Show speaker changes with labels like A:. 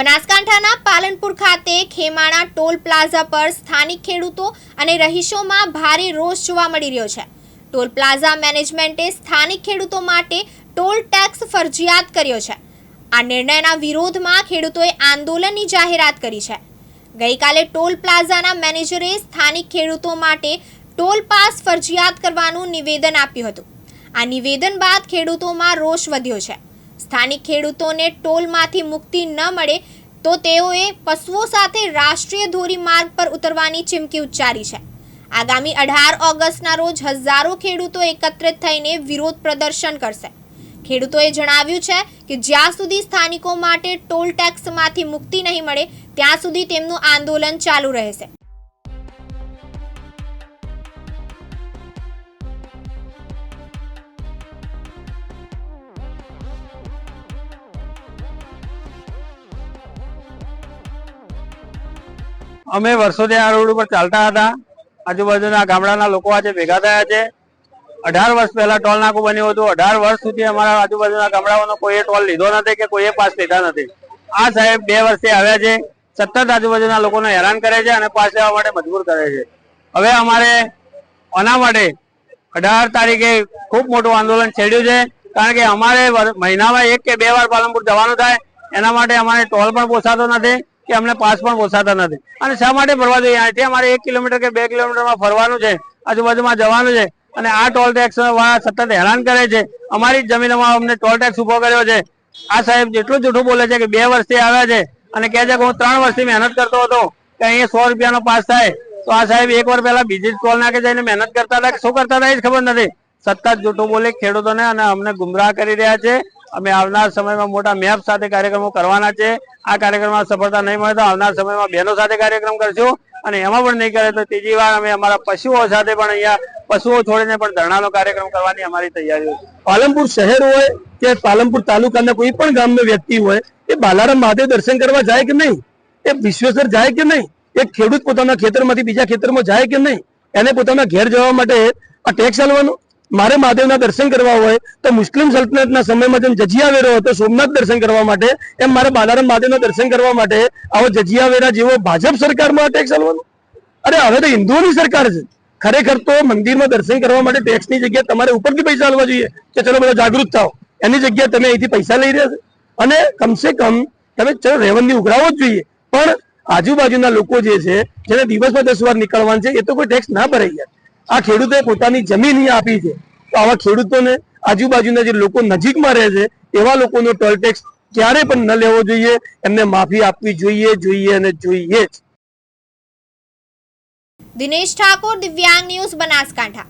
A: બનાસકાંઠાના પાલનપુર ખાતે Khemana toll plaza પર સ્થાનિક ખેડૂતો અને રહીશોમાં ભારે રોષ જોવા મળી રહ્યો છે. ટોલ પ્લાઝા મેનેજમેન્ટે સ્થાનિક ખેડૂતો માટે ટોલ ટેક્સ ફરજિયાત કર્યો છે. આ નિર્ણયના વિરોધમાં ખેડૂતોએ આંદોલનની જાહેરાત કરી છે. ગઈકાલે ટોલ પ્લાઝાના મેનેજરે સ્થાનિક ખેડૂતો માટે ટોલ પાસ ફરજિયાત કરવાનું નિવેદન આપ્યું હતું. આ નિવેદન બાદ ખેડૂતોમાં રોષ વધ્યો છે. સ્થાનિક ખેડૂતોને ટોલમાંથી મુક્તિ ન મળે તો તેઓએ પશુઓ સાથે રાષ્ટ્રીય ધોરીમાર્ગ પર ઉતરવાની ચીમકી ઉચ્ચારી છે. આગામી અઢાર ઓગસ્ટના રોજ હજારો ખેડૂતો એકત્રિત થઈને વિરોધ પ્રદર્શન કરશે. ખેડૂતોએ જણાવ્યું છે કે જ્યાં સુધી સ્થાનિકો માટે ટોલ ટેક્સમાંથી મુક્તિ નહીં મળે, ત્યાં સુધી તેમનું આંદોલન ચાલુ રહેશે.
B: અમે વર્ષોથી આ રોડ ઉપર ચાલતા હતા. આજુબાજુના ગામડાના લોકો આજે ભેગા થયા છે. અઢાર વર્ષ પહેલા ટોલ નાકું બન્યું હતું. અઢાર વર્ષ સુધી અમારા આજુબાજુના ગામડાઓનો કોઈએ ટોલ લીધો નથી કે કોઈએ પાસ લીધા નથી. આ સાહેબ બે વર્ષથી આવ્યા છે. સતત આજુબાજુના લોકોને હેરાન કરે છે અને પાસ લેવા માટે મજબૂર કરે છે. હવે અમારે આના માટે અઢાર તારીખે ખૂબ મોટું આંદોલન છેડ્યું છે. કારણ કે અમારે મહિનામાં એક કે બે વાર પાલનપુર જવાનું થાય. એના માટે અમારે ટોલ પણ પોસાતો નથી. કે અમને પાસ પણ પોસાતા નથી. અને શા માટે ફરવા જોઈએ? અહીંથી અમારે એક કિલોમીટર કે બે કિલોમીટરમાં ફરવાનું છે. આજુબાજુમાં જવાનું છે. અને આ ટોલ ટેક્સ વાળા સતત હેરાન કરે છે. અમારી જમીનમાં અમને ટોલ ટેક્સ ઊભો કર્યો છે. આ સાહેબ જેટલું જૂઠું બોલે છે કે બે વર્ષથી આવ્યા છે અને કહે છે કે હું ત્રણ વર્ષથી મહેનત કરતો હતો કે અહીંયા સો રૂપિયાનો પાસ થાય. તો આ સાહેબ એક વાર પહેલા બીજી ટોલ નાખે જઈને મહેનત કરતા હતા કે શું કરતા હતા એ ખબર નથી. સતત જૂઠું બોલે ખેડૂતોને અને અમને ગુમરાહ કરી રહ્યા છે. અમે આવનાર સમયમાં મોટા મેપ સાથે કાર્યક્રમો કરવાના છે. આ કાર્યક્રમમાં સફળતા નહીં મળે તો આવનાર સમયમાં બહેનો સાથે કાર્યક્રમ કરશું. અને એમાં પણ નહીં કરે તો ત્રીજી વાર અમે અમારા પશુઓ સાથે પણ અહીંયા પશુઓ છોડીને પણ ધરણાનો કાર્યક્રમ કરવાની અમારી તૈયારીઓ
C: પાલનપુર શહેર હોય કે પાલનપુર તાલુકાના કોઈ પણ ગામનો વ્યક્તિ હોય, એ બાલારામ મહાદેવ દર્શન કરવા જાય કે નહીં? એ વિશ્વેશ્વર જાય કે નહીં? એક ખેડૂત પોતાના ખેતરમાંથી બીજા ખેતરમાં જાય કે નહીં? એને પોતાના ઘેર જવા માટે આ ટેક્સ આલવાનો? મારે મહાદેવના દર્શન કરવા હોય તો મુસ્લિમ સલ્તનતના સમયમાં જેમ જજિયા વેરો હતો, સોમનાથ દર્શન કરવા માટે, એમ મારે બાલારામ મહાદેવના દર્શન કરવા માટે આવો જજિયા વેરા જેવો ભાજપ સરકારમાં ટેક્સ આલવાનો અરે, હવે તો હિન્દુઓની સરકાર છે. ખરેખર તો મંદિરમાં દર્શન કરવા માટે ટેક્સની જગ્યાએ તમારે ઉપરથી પૈસા આલવા જોઈએ કે ચલો બધા જાગૃત થાઓ. એની જગ્યાએ તમે અહીંથી પૈસા લઈ રહ્યા છો. અને કમસે કમ તમે ચલો રેવન્યુ ઉઘરાવો જ જોઈએ. પણ આજુબાજુના લોકો જે છે, જેને દિવસમાં દસ વાર નીકળવાનું છે, એ તો કોઈ ટેક્સ ના ભરાઈ જાય. આ ખેડૂતે પોતાની જમીન આપી છે. તો આવા ખેડૂતોને આજુબાજુના જે લોકો નજીકમાં રહે છે, એવા લોકોનો ટોલ ટેક્સ ક્યારે પણ ન લેવો જોઈએ. એમને માફી આપવી જોઈએ જોઈએ અને જોઈએ જ.
A: દિનેશ ઠાકોર, દિવ્યાંગ ન્યૂઝ બનાસકાંઠા.